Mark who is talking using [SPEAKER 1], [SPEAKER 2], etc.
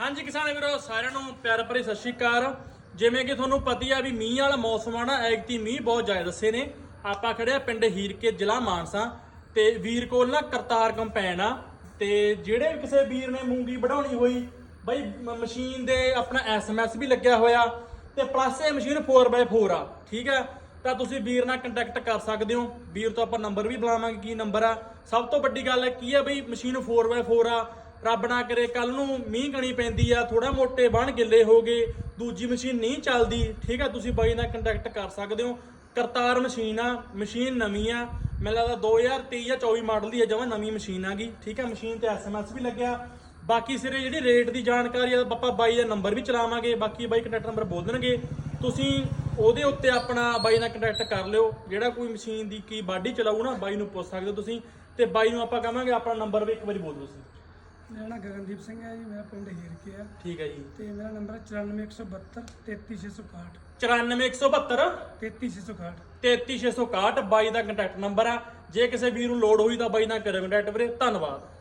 [SPEAKER 1] ਹਾਂਜੀ ਕਿਸਾਨ ਵੀਰੋ, ਸਾਰਿਆਂ ਨੂੰ ਪਿਆਰ ਭਰੀ ਸਤਿ ਸ਼੍ਰੀ ਅਕਾਲ। ਜਿਵੇਂ ਕਿ ਤੁਹਾਨੂੰ ਪਤਾ ਆ ਵੀ ਮੀਂਹ ਵਾਲਾ ਮੌਸਮ ਆ ਨਾ ਐਗਤੀ ਮੀਂਹ ਬਹੁਤ ਜ਼ਿਆਦਾ ਦੱਸੇ ਨੇ। ਆਪਾਂ ਖੜੇ ਆ ਪਿੰਡ ਹੀਰਕੇ ਜ਼ਿਲ੍ਹਾ ਮਾਨਸਾ ਤੇ ਵੀਰ ਕੋਲ ਨਾ ਕਰਤਾਰ ਕੰਪੈਨ ਆ ਤੇ ਜਿਹੜੇ ਕਿਸੇ ਵੀਰ ਨੇ ਮੂੰਗੀ ਵਢਾਉਣੀ ਹੋਈ, ਬਈ ਮ- ਮਸ਼ੀਨ ਦੇ ਆਪਣਾ ਐਸਐਮਐਸ ਵੀ ਲੱਗਿਆ ਹੋਇਆ ਤੇ ਪਲੱਸ ਇਹ ਮਸ਼ੀਨ 4x4 ਆ, ਠੀਕ ਹੈ ਤਾਂ ਤੁਸੀਂ ਵੀਰ ਨਾਲ ਕੰਟੈਕਟ ਕਰ ਸਕਦੇ ਹੋ। ਵੀਰ ਤੋਂ ਆਪਾਂ ਨੰਬਰ ਵੀ ਬੁਲਾਵਾਂਗੇ, ਕੀ ਨੰਬਰ ਆ। ਸਭ ਤੋਂ ਵੱਡੀ ਗੱਲ ਹੈ ਕੀ ਹੈ ਬਈ, ਮਸ਼ੀਨ 4x4 ਆ ਰੱਬ ਨਾ ਕਰੇ ਕੱਲ ਨੂੰ ਮੀਂਹ ਕਣੀ ਪੈਂਦੀ ਆ ਥੋੜਾ ਮੋਟੇ ਬਣ ਗਿੱਲੇ ਹੋ ਗਏ, ਦੂਜੀ ਮਸ਼ੀਨ ਨਹੀਂ ਚੱਲਦੀ। ਠੀਕ ਆ, ਤੁਸੀਂ ਬਾਈ ਨਾਲ ਕੰਟੈਕਟ ਕਰ ਸਕਦੇ ਹੋ। ਕਰਤਾਰ ਮਸ਼ੀਨ ਆ, ਮਸ਼ੀਨ ਨਵੀਂ ਆ। ਮੈਨੂੰ ਲੱਗਦਾ 2023 ਜਾਂ 24 ਮਾਡਲ ਦੀ ਆ, ਜਮਾਂ ਨਵੀਂ ਮਸ਼ੀਨ ਆ ਗਈ। ਠੀਕ ਆ, ਮਸ਼ੀਨ ਤੇ ਐਸਐਮਐਸ ਵੀ ਲੱਗਿਆ। ਬਾਕੀ ਸਿਰੇ ਜਿਹੜੀ ਰੇਟ ਦੀ ਜਾਣਕਾਰੀ ਆ, ਆਪਾਂ ਬਾਈ ਦਾ ਨੰਬਰ ਵੀ ਚਲਾਵਾਂਗੇ। ਬਾਕੀ ਬਾਈ ਕੰਟੈਕਟ ਨੰਬਰ ਬੋਲ ਦੇਣਗੇ। ਤੁਸੀਂ ਉਹਦੇ ਉੱਤੇ ਆਪਣਾ ਬਾਈ ਨਾਲ ਕੰਟੈਕਟ ਕਰ ਲਿਓ। ਜਿਹੜਾ ਕੋਈ ਮਸ਼ੀਨ ਦੀ ਕੀ ਬਾਡੀ ਚਲਾਊ ਨਾ, ਬਾਈ ਨੂੰ ਪੁੱਛ ਸਕਦੇ ਹੋ ਤੁਸੀਂ। ਤੇ ਬਾਈ ਨੂੰ ਆਪਾਂ ਕਹਾਂਗੇ, ਆਪਣਾ ਨੰਬਰ ਵੀ ਇੱਕ ਵਾਰੀ ਬੋਲ ਦਿਓ ਤੁਸੀਂ।
[SPEAKER 2] ਮੇਰਾ ਨਾਮ ਗਗਨਦੀਪ ਸਿੰਘ ਹੈ ਜੀ ਮੇਰਾ ਪਿੰਡ ਹੀਰਕੇ ਆ।
[SPEAKER 1] ਠੀਕ ਹੈ ਜੀ।
[SPEAKER 2] ਤੇ ਮੇਰਾ ਨੰਬਰ ਹੈ 94172 33661
[SPEAKER 1] 94172
[SPEAKER 2] 33661
[SPEAKER 1] 33661 ਬਾਈ ਦਾ ਕੰਟੈਕਟ ਨੰਬਰ ਆ। ਜੇ ਕਿਸੇ ਵੀਰ ਨੂੰ ਲੋੜ ਹੋਈ ਤਾਂ ਬਾਈ ਨਾਲ ਕਰਿਓ ਕੰਟੈਕਟ ਵੀਰੇ। ਧੰਨਵਾਦ।